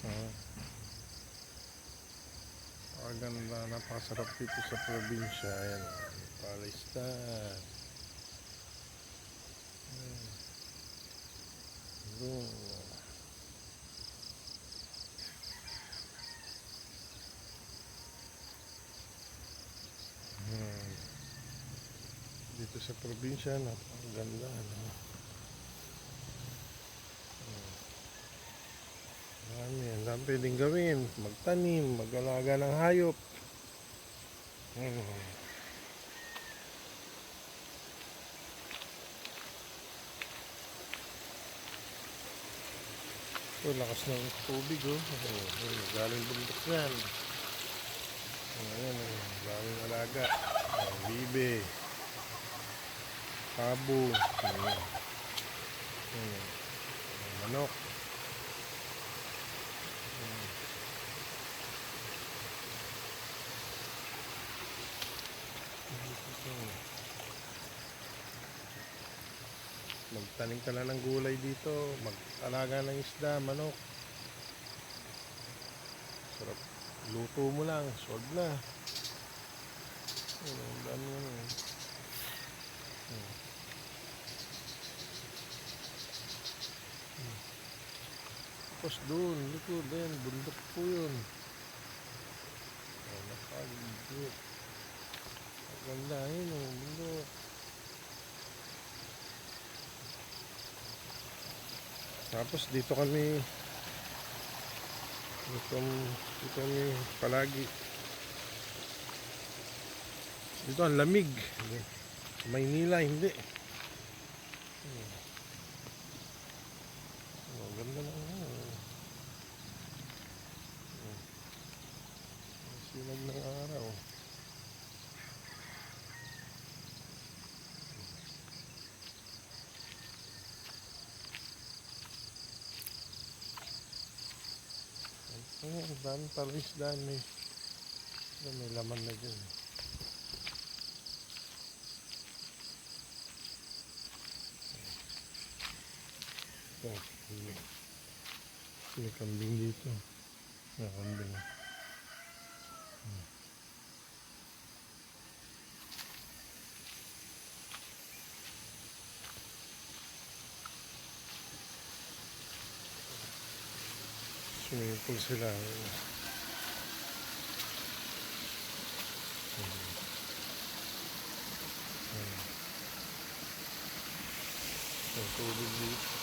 So, napakaganda, napakasarap dito sa probinsya. Ayan, palistan. Boom. Hmm. Dito sa probinsya, napakaganda. No? Marami, ang dami pwedeng gawin. Magtanim, mag-alaga ng hayop. Hmm. Ito, lakas ng tubig oh. Oh, oh, galing bundok yan. Oh, ayan, oh, daming alaga. Oh, bibe. Pabo. Ayan. Ayan. Manok. Ayan. Magtanim ka na ng gulay dito. Mag-alaga ng isda, manok. Sarap. Luto mo lang. Solve na. Ayan, ang dami ano. eh. Hmm. Hmm. Tapos doon, likod din, bundok po yun. Oh, nakagit. Ganda yun, oh, bundok. Tapos dito kami dito, dito kami palagi. Dito ang lamig. Maynila hindi. Oh, ganda na. Oh. Oh. Sinag ng ang daming palisdaan may, Ayan, may laman na dyan. Ito, may kambing dito. May kambing. Swimming pool sila. Ang tubig dito.